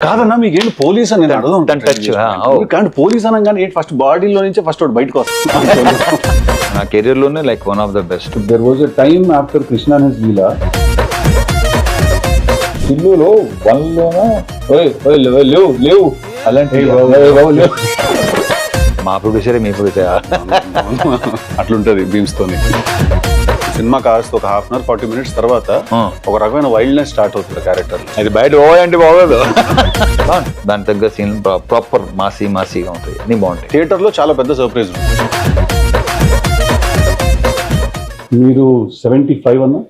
కాదన్నా మీకేంటి పోలీస్ అని నేను అడగదాం ఓ. కానీ పోలీస్ అనగానే ఏంటి ఫస్ట్ బాడీలో నుంచే ఫస్ట్ ఒకటి బయటకు వస్తుంది నా కెరీర్లోనే like one of the best there was a time after Krishna his Leela ఇల్లులో వన్లోన ఓయ్ ఓయ్ లేవు లేవు లేవు. అలాంటి. మా ప్రొడ్యూసరే మీ ప్రొడ్యూసర్ అట్లుంటది బీమ్స్ తోని. సినిమా కాస్త ఒక half an hour forty minutes తర్వాత. ఒక రకమైన వైల్డ్నెస్ స్టార్ట్ అవుతుంది క్యారెక్టర్ అది బయట పోవాలంటే బాగోదు. దాని తగ్గ సీన్ ప్రాపర్ మాసీ మాసీగా ఉంటాయి అన్ని బాగుంటాయి. థియేటర్లో చాలా పెద్ద సర్ప్రైజ్ మీరు సెవెంటీ ఫైవ్ అన్నా?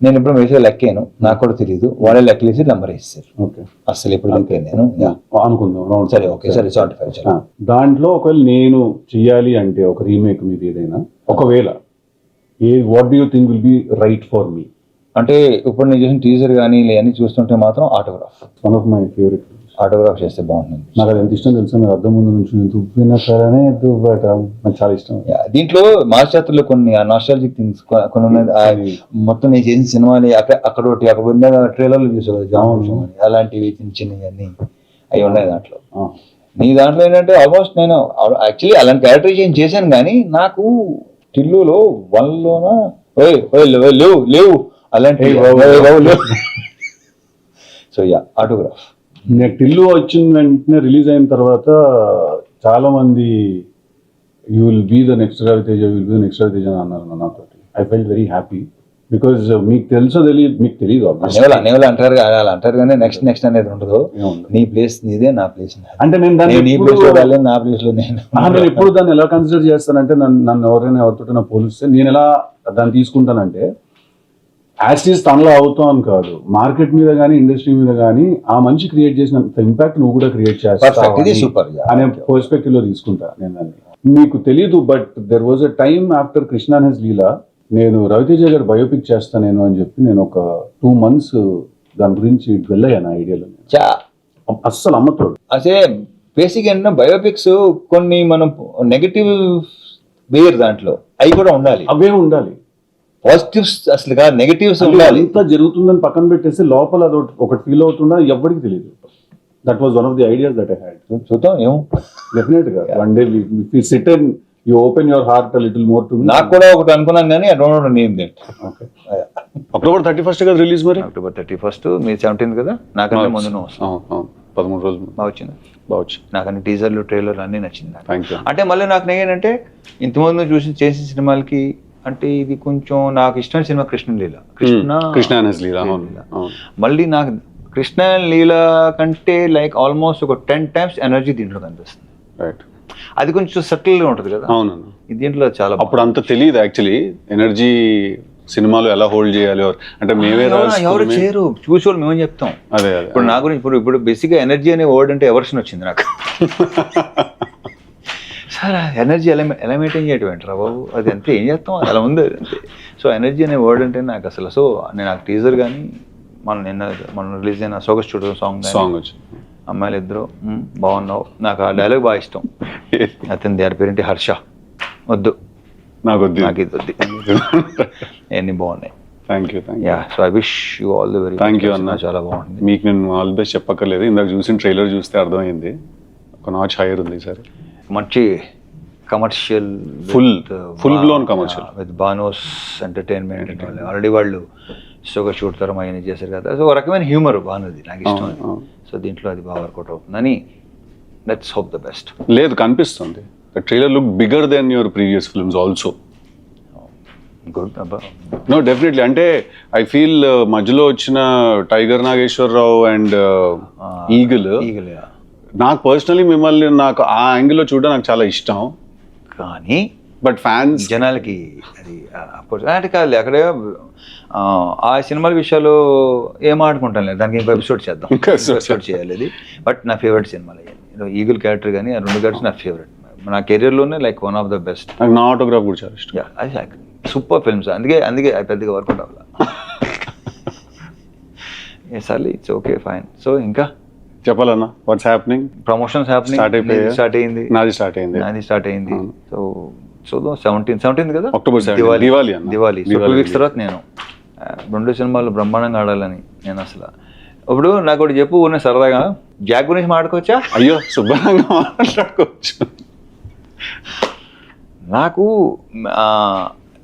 నేను ఇప్పుడు వేసే లెక్కాను నాకు కూడా తెలియదు వాళ్ళే లెక్కలేసి నెంబర్ వేస్తారు ఓకే. అసలు ఇప్పుడు లెక్కాను నేను. యా. అనుకుందాం. సరే ఓకే. సరే సెవెంటీ ఫైవ్ ఆ, దాంట్లో ఒకవేళ నేను చెయ్యాలి అంటే ఒక రీమేక్ మీద ఏదైనా ఒకవేళ a what do you think will be right for me అంటే ఇప్పుడు నేను చేసిన టీజర్ కానీ ఇవన్నీ చూస్తుంటే మాత్రం autograph one of my favourite autograph చేస్తే బాగుంటుంది. నాకు అది ఎంత ఇష్టం తెలుసా? మీరు అద్దం ముందు నుంచి దువ్విన సరేనే దువ్వట. నాకు చాలా ఇష్టం. దీంట్లో మాస్టర్లో కొన్ని నాస్టాలజిక్ థింగ్స్ కొన్ని ఉన్నాయి మొత్తం నేను చేసిన సినిమాని అక్కడ అక్కడ ఒకటి అక్కడ ఉన్న ట్రైలర్లు చూసావు కదా జామ అలాంటివి చిన్న చిన్నవి అవి ఉన్నాయి దాంట్లో. నీ దాంట్లో ఏంటంటే ఆల్మోస్ట్ నేను యాక్చువల్లీ అలాంటి క్యారెక్టరైజేషన్ చేశాను కానీ నాకు టిల్లులో వన్లోన లేవు లేవు. అలాంటి సో యా ఆటోగ్రాఫ్ నాకు టిల్లు వచ్చిన వెంటనే రిలీజ్ అయిన తర్వాత చాలా మంది you will be the next Raviteja will be the next Raviteja అని అన్నారు నాతో I felt very happy because మీకు తెలుసో తెలియదు మీకు తెలియదు అనేవాళ్ళు అనేవాళ్ళు అంటారు అలా అంటారు కానీ నెక్స్ట్ నెక్స్ట్ అనేది ఉండదు. నీ ప్లేస్ నీదే నా ప్లేస్ అంటే నేను దాన్ని నేను నీ ప్లేస్లో వెళ్ళాను నా ప్లేస్లో నేను ఎప్పుడు దాన్ని ఎలా కన్సిడర్ చేస్తానంటే నన్ను నన్ను ఎవరైనా ఎవరితో నా పోలిస్తే నేను ఎలా దాన్ని తీసుకుంటానంటే యాస్టీస్ తనలో అవుతాం అని కాదు. మార్కెట్ మీద కానీ ఇండస్ట్రీ మీద కానీ ఆ మనిషి క్రియేట్ చేసినంత ఇంపాక్ట్ నువ్వు కూడా క్రియేట్ చేస్తావు. అనే పర్స్పెక్టివ్లో తీసుకుంటా నేను దాన్ని. మీకు తెలియదు but there was a time after Krishna his Leela నేను రవితేజ గారు బయోపిక్ చేస్తా నేను అని చెప్పి నేను ఒక టూ మంత్స్ దాని గురించి వెళ్ళాను ఐడియాలో చా. అస్సలు అమ్మతోడు. అదే బేసిక్ ఏంటంటే బయోపిక్స్ కొన్ని మనం నెగటివ్ వేయరు దాంట్లో. అవి కూడా ఉండాలి. అవే ఉండాలి. పాజిటివ్స్ అసలు కాదు నెగటివ్స్ ఉండాలి. అంతా జరుగుతుందని పక్కన పెట్టేసి లోపల అది ఒకటి- ఫీల్ అవుతుందా ఎవరికి తెలియదు that was one of the ideas that I had చూద్దాం ఏమో. డెఫినెట్గా one day sit and you open your heart little more to నాకు కూడా ఒకటి అనుకున్నాను కానీ I don't know name date October thirty first కదా రిలీజ్ మరి? అక్టోబర్ థర్టీ ఫస్ట్ మీరు సెవెంటీన్త్ కదా? నాకంటే ముందు. పదమూడు రోజులు. బాగా వచ్చింది. బావచ్చు నాకు అన్ని టీజర్లు ట్రైలర్లు అన్నీ నచ్చింది నాకు. థ్యాంక్ యూ అంటే మళ్ళీ నాకు ఏంటంటే ఇంతకుముందు చూసి చేసిన సినిమాలకి అంటే ఇది కొంచెం నాకు ఇష్టమైన సినిమా కృష్ణ లీల. కృష్ణ కృష్ణ అనేసి లీలా అవును లీల. అవును. మళ్ళీ నాకు కృష్ణ లీల కంటే లైక్ ఆల్మోస్ట్ ఒక టెన్ టైమ్స్ ఎనర్జీ దీంట్లో కనిపిస్తుంది రైట్ అది కొంచెం సటిల్గా ఉంటుంది కదా. అవునన్న. ఇది దీంట్లో చాలా అప్పుడు అంత తెలియదు యాక్చువల్లీ ఎనర్జీ సినిమాలో ఎలా హోల్డ్ చేయాలి అంటే మేమే ఎవరు- చేయరు. చూసేవాళ్ళు మేమేం చెప్తాం. అదే ఇప్పుడు నా గురించి ఇప్పుడు ఇప్పుడు బేసిక్గా ఎనర్జీ అనే వర్డ్ అంటే ఎవర్షన్ వచ్చింది నాకు. సార్ ఎనర్జీ ఎలా ఎలా మెయింటైన్ చేయటం ఏంట్రా బాబు? అది అంతే ఏం చేస్తాం? అలా ఉంది? అంతే సో ఎనర్జీ అనే వర్డ్ అంటే నాకు అసలు సో నేను నాకు టీజర్ కానీ మనం నిన్న మనం రిలీజ్ అయిన సోగస్ స్టూడియో సాంగ్ సాంగ్ వచ్చి అమ్మాయిలు ఇద్దరు "మ్, బాగున్నావు. నాకు ఆ డైలాగ్ బాగా ఇష్టం. అతని దాని పేరేంటి? హర్ష. వద్దు. నాకు వద్దు నాకు ఇది వద్దు అన్నీ బాగున్నాయి thank you thank you ya so I wish you all the very Thank you, అన్న. చాలా బాగుంది. మీకు నేను ఆల్ బెస్ట్ చెప్పక్కర్లేదు. ఇందాక చూసిన ట్రైలర్ చూస్తే అర్థమైంది. ఒక నాచ్ హైయర్ ఉంది సరే మంచి commercial Full- full blown commercial. With bonus entertainment already వాళ్ళు షోగా షూట్ తరం అవన్నీ చేశారు కదా. సో ఒక రకమైన హ్యూమర్ బాగున్నది నాకు ఇష్టం. సో దీంట్లో అది బాగా వర్కౌట్ అవుతుందని లెట్స్ హోప్ ద బెస్ట్ లేదు కనిపిస్తుంది. The trailer look bigger than your previous films also good no definitely అంటే ఐ ఫీల్ మధ్యలో వచ్చిన Tiger Nageswararao and eagle eagle నాకు పర్సనలీ మిమ్మల్ని నాకు ఆ యాంగిల్లో చూడడం నాకు చాలా ఇష్టం. కానీ బట్ ఫ్యాన్స్ జనాలకి అది అంటే కాదు అక్కడ ఆ, సినిమాల విషయాలు ఏం ఆడుకుంటాం లేదు. దానికి ఇంకో ఎపిసోడ్ చేద్దాం. ఎపిసోడ్ చేయాలి బట్ నా ఫేవరెట్ సినిమాలు ఈగుల్ క్యారెక్టర్ కానీ ఆ రెండు క్యారెక్టర్స్ నా ఫేవరెట్ నా కెరీర్లోనే like one of the best నా ఆటోగ్రాఫ్ కూడా చాలా ఇష్టం. సూపర్ ఫిల్మ్స్ అందుకే అందుకే అది పెద్దగా వర్కౌట్ అవ్వాలి సార్లీ ఇట్స్ ఓకే ఫైన్ సో ఇంకా? చెప్పాలన్నా? వాట్స్ హ్యాపెనింగ్ ప్రమోషన్స్ Start అయిపోయాయా? హ్యాపెనింగ్ స్టార్ట్ అయింది. నాది స్టార్ట్ అయింది. నాది స్టార్ట్ అయింది. సో చూద్దాం సెవెంటీన్ సెవెంటీన్ కదా? October 17, దివాళీ దివాళీ అన్న. దివాళీ సో టూ వీక్స్ తర్వాత నేను రెండు సినిమాలు బ్రహ్మాండంగా ఆడాలని నేను అసలు. ఇప్పుడు నాకు ఒకటి చెప్పు ఊరినే సరదాగా. జాక్ గురించి మాట్లాడుకోవచ్చా అయ్యో శుభ్రంగా మాట్లాడుకోవచ్చు నాకు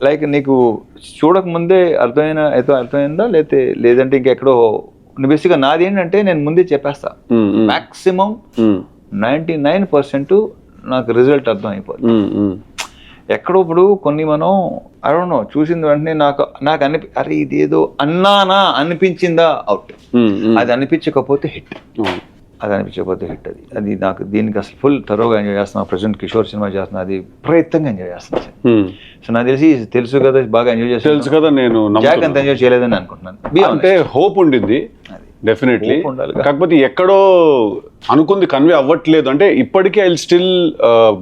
లైక్ నీకు చూడకముందే అర్థమైన ఏదో అర్థమైందా? లేతే లేదంటే ఇంకెక్కడో బేసిక్గా నాది ఏంటంటే నేను ముందే చెప్పేస్తా. మ్యాక్సిమం నైంటీ నైన్ పర్సెంట్ నాకు రిజల్ట్ అర్థం అయిపోతుంది. ఎక్కడో ఇప్పుడు కొన్ని మనం నో చూసిన వెంటనే నాకు నాకు అనిపి అరే ఇదేదో అన్నానా అనిపించిందా? అవుట్. అది అనిపించకపోతే హిట్. అది అనిపించకపోతే హిట్ అది అది నాకు దీనికి అసలు ఫుల్ తరోగా ఎంజాయ్ చేస్తున్నా ప్రజెంట్ కిషోర్ సినిమా చేస్తున్నా అది ప్రయత్నంగా ఎంజాయ్ చేస్తున్నా ఉమ్. సో నాకు తెలిసి తెలుసు కదా బాగా ఎంజాయ్ తెలుసు చేస్తాను కదా నేను జాక్. అంత ఎంజాయ్ చేయలేదని అనుకుంటున్నాను. అంటే హోప్ ఉండింది. డెఫినెట్లీ. కాకపోతే ఎక్కడో అనుకుంది కన్వే అవ్వట్లేదు. అంటే ఇప్పటికీ I still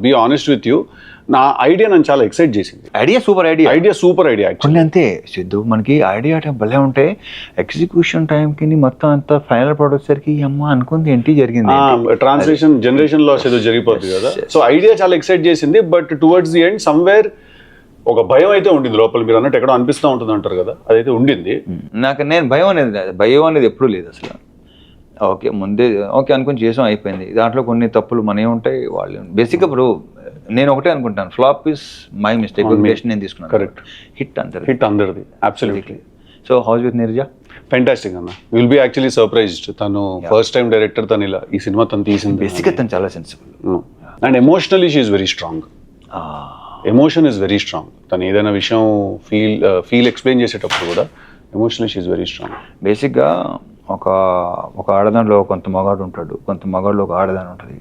be honest with you నా ఐడియా నన్ను చాలా ఎక్సైట్ చేసింది. Idea super idea idea super idea కొన్ని అంతే సిద్ధు. మనకి ఐడియా టైం భలే ఉంటే ఎగ్జిక్యూషన్ టైంకి మొత్తం అంతా ఫైనల్ ప్రోడక్ట్ సరికి అమ్మ అనుకుంది ఏంటి జరిగింది? ట్రాన్స్లేషన్ జనరేషన్ లాస్ ఏదో జరిగిపోతుంది కదా. సో ఐడియా చాలా ఎక్సైట్ చేసింది but towards the end somewhere ఒక భయం అయితే ఉండింది లోపల మీరు అన్నట్టు ఎక్కడో అనిపిస్తూ ఉంటుంది అంటారు కదా అదైతే ఉండింది. నాకు నేను భయం అనేది. భయం అనేది ఎప్పుడూ లేదు అసలు. ఓకే ముందే ఓకే అనుకుని చేసాం అయిపోయింది. దాంట్లో కొన్ని తప్పులు మనే ఉంటాయి వాళ్ళు బేసిక్గా ఇప్పుడు నేను ఒకటే అనుకుంటాను. ఫ్లాప్ ఇస్ మై మిస్టేక్ నేను తీసుకున్నాను. Correct. హిట్ అందరు హిట్ అందరిది. Absolutely so house with Neeraja fantastic అన్న. విల్ బి యాక్చువల్లీ సర్ప్రైజ్డ్ తను ఫస్ట్ టైం డైరెక్టర్ తను ఇలా ఈ సినిమా తను తీసింది. బేసిక్గా తను చాలా sensible and emotionally she very strong emotion is very strong తను ఏదైనా విషయం ఫీల్ ఫీల్ ఎక్స్ప్లెయిన్ చేసేటప్పుడు కూడా ఎమోషనల్ షీఈ్ వెరీ స్ట్రాంగ్ బేసిక్గా ఒక ఒక ఆడదానిలో కొంత మగాడు ఉంటాడు. కొంత మగాడులో ఒక ఆడదాని ఉంటుంది.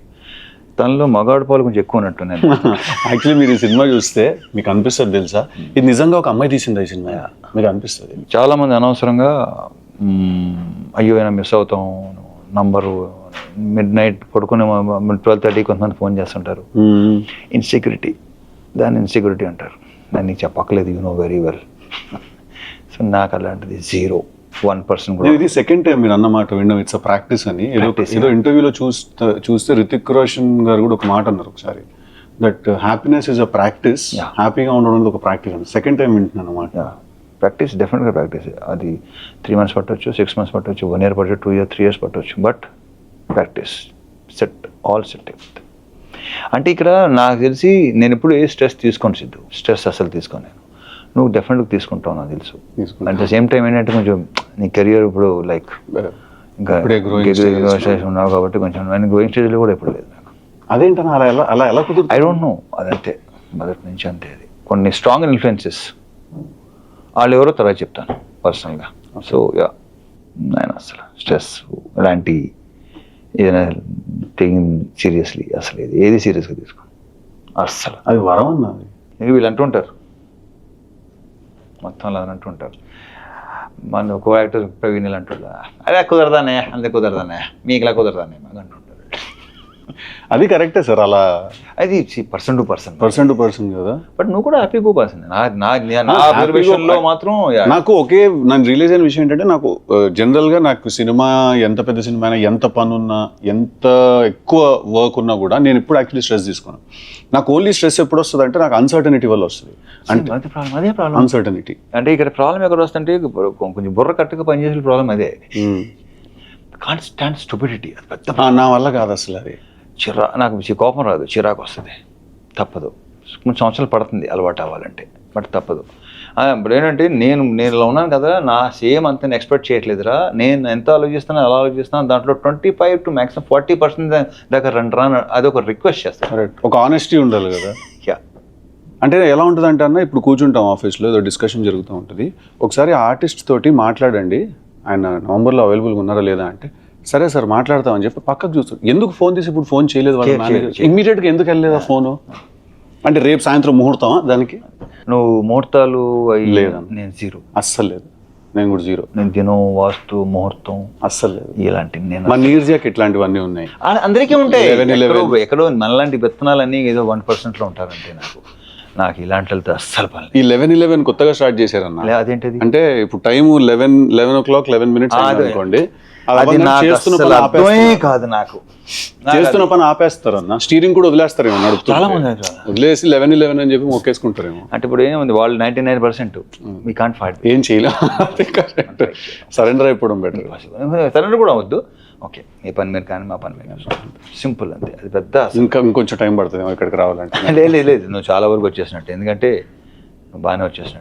తనలో మగాడు పాలు కొంచెం ఎక్కువ ఉన్నట్టు నేను యాక్చువల్లీ మీరు ఈ సినిమా చూస్తే మీకు అనిపిస్తుంది తెలుసా? ఇది నిజంగా ఒక అమ్మాయి తీసిందా ఈ సినిమా? మీకు అనిపిస్తుంది? చాలా మంది అనవసరంగా అయ్యో అయినా మిస్ అవుతాం నంబరు మిడ్ నైట్ పడుకునే ట్వెల్వ్ థర్టీ కొంతమంది ఫోన్ చేస్తుంటారు. ఇన్సెక్యూరిటీ దాన్ని ఇన్సెక్యూరిటీ అంటారు. నేను నీకు చెప్పక్కలేదు you know very well so నాకు అలాంటిది జీరో వన్ పర్సెంట్ కూడా ఇది సెకండ్ టైం మీరు అన్నమాట విన్నాం ఇట్స్ అ ప్రాక్టీస్ అని. ఏదో ఏదో ఇంటర్వ్యూలో చూస్తే చూస్తే రితిక్ రోషన్ గారు కూడా ఒక మాట అన్నారు ఒకసారి. That happiness is a practice. హ్యాపీగా ఉండడం ఒక ప్రాక్టీస్ అని సెకండ్ టైం వింటున్నాను అన్నమాట. ప్రాక్టీస్ డెఫినెట్గా ప్రాక్టీస్ అది త్రీ మంత్స్ పట్టవచ్చు సిక్స్ మంత్స్ పట్టవచ్చు వన్ ఇయర్ పట్టవచ్చు టూ ఇయర్ త్రీ ఇయర్స్ పట్టవచ్చు but practice set all set అంటే ఇక్కడ నాకు తెలిసి నేను ఎప్పుడు ఏ స్ట్రెస్ తీసుకోను సిద్ధు. స్ట్రెస్ అసలు తీసుకోను నేను. నువ్వు డెఫినెట్గా తీసుకుంటావు నాకు తెలుసు. అట్ ద సేమ్ టైం ఏంటంటే కొంచెం నీ కెరియర్ ఇప్పుడు లైక్ ఇంకా ఉన్నావు కాబట్టి కొంచెం నేను గ్రోయింగ్ స్టేజ్లో కూడా ఎప్పుడు లేదు నాకు. అదేంటన్నా అలా ఎలా అలా ఎలా ఐ డోంట్ నో అదంతే. మొదటి నుంచి అంతే అది. కొన్ని స్ట్రాంగ్ ఇన్ఫ్లుయెన్సెస్ వాళ్ళు ఎవరో తర్వాత చెప్తాను పర్సనల్గా సో యా నేను అసలు స్ట్రెస్ ఇలాంటి ఏదైనా టేకింగ్ సీరియస్లీ అసలు ఇది. ఏది సీరియస్గా తీసుకో. అస్సలు. అది వరం అన్నది. వీళ్ళు అంటుంటారు మొత్తం అలా అంటుంటారు మన ఒక యాక్టర్ ప్రవీణ్ అంటాడు అదే కుదరదానే అంతే కుదరదానే మీకు ఇలా కుదరదానే మాకు అంటుంటారు అది కరెక్టే సార్ అలా అది person to person. Person to person కదా. బట్ నువ్వు కూడా హ్యాపీ గో పర్సన్. లో మాత్రం. నాకు ఒకే నన్ను రిలీజ్ అయిన విషయం ఏంటంటే నాకు జనరల్గా నాకు సినిమా ఎంత పెద్ద సినిమా అయినా ఎంత పని ఉన్నా ఎంత ఎక్కువ వర్క్ ఉన్నా కూడా నేను ఇప్పుడు యాక్చువల్లీ స్ట్రెస్ తీసుకున్నాను నాకు ఓన్లీ స్ట్రెస్ ఎప్పుడు వస్తుంది అంటే నాకు అన్సర్టనిటీ వల్ల వస్తుంది. అంటే అదే ప్రాబ్లం అన్సర్టనిటీ అంటే ఇక్కడ ప్రాబ్లం ఎక్కడ వస్తుంటే కొంచెం బుర్ర కట్టుగా పనిచేసే ప్రాబ్లం అదే. కాన్స్టాంట్ స్టూపిడిటీ అది పెద్ద నా వల్ల కాదు అసలు అది. చిరా నాకు కోపం రాదు చిరాకు వస్తుంది. తప్పదు. కొన్ని సంవత్సరాలు పడుతుంది అలవాటు అవ్వాలంటే బట్ తప్పదు. ఇప్పుడు ఏంటంటే నేను నేను ఇలా ఉన్నాను కదా నా సేమ్ అంత ఎక్స్పెక్ట్ చేయట్లేదురా. నేను ఎంత ఆలోచిస్తానో అలా ఆలోచిస్తాను దాంట్లో twenty five to maximum forty percent దగ్గర రండి రా అది ఒక రిక్వెస్ట్ చేస్తాను ఒక ఆనెస్టీ ఉండాలి కదా. యా అంటే ఎలా ఉంటుంది అంటే అన్న ఇప్పుడు కూర్చుంటాం ఆఫీస్లో ఏదో డిస్కషన్ జరుగుతూ ఉంటుంది. ఒకసారి ఆర్టిస్ట్ తోటి మాట్లాడండి. ఆయన నవంబర్లో అవైలబుల్గా ఉన్నారా లేదా అంటే సరే సార్ మాట్లాడతామని చెప్పి పక్కకు చూస్తాడు ఎందుకు ఫోన్ తీసి ఇప్పుడు ఫోన్ చేయలేదు వాళ్ళ మేనేజర్. ఇమ్మీడియట్గా ఎందుకు వెళ్ళలేదా ఫోను? అంటే రేపు సాయంత్రం ముహూర్తమా దానికి? నువ్వు ముహూర్తాలు లేదన్న. నేను జీరో అస్సలు లేదు. నేను కూడా జీరో నేను దినం వాస్తు ముహూర్తం అస్సలు లేదు. ఇలాంటివి నేను మా నీర్జాకి ఇట్లాంటివన్నీ ఉన్నాయి. ఆ, అందరికీ ఉంటాయి. 11, 11. ఎక్కడో మనలాంటి విత్తనాలన్నీ ఏదో వన్ పర్సెంట్లో ఉంటారంటే నాకు. నాకు ఇలాంటి వెళ్తే అస్సలు పని లేదు. ఈ లెవెన్ ఇలెవెన్ కొత్తగా స్టార్ట్ చేశారన్న. అదేంటిది? అంటే ఇప్పుడు time eleven eleven o'clock eleven minutes ఆ. అనుకోండి. అది నాకు పని అర్థమే. కాదు నాకు. చేస్తున్న పని ఆపేస్తారన్న? స్టీరింగ్ కూడా వదిలేస్తారేమో. చాలా మంది. వదిలేసి లెవెన్ ఇలెవెన్ అని చెప్పి మొక్కేసుకుంటారేమో. అంటే ఇప్పుడు ఏముంది? వాళ్ళు నైంటీ నైన్ పర్సెంట్. మీ కాంట్ ఫైట్ ఏం చేయలేం. సరెండర్ అయిపోవడం బెటర్. సరెండర్ కూడా అవద్దు ఓకే మీ పని మీరు కానీ మా పని మీరు సింపుల్ అంతే. అది పెద్ద అసలు. ఇంకా ఇంకొంచెం టైం పడుతుంది ఇక్కడికి రావాలంటే. లేదు లేదు లేదు. నువ్వు చాలా వరకు వచ్చేసినట్టు. ఎందుకంటే బాగానే వచ్చేసినట్టు.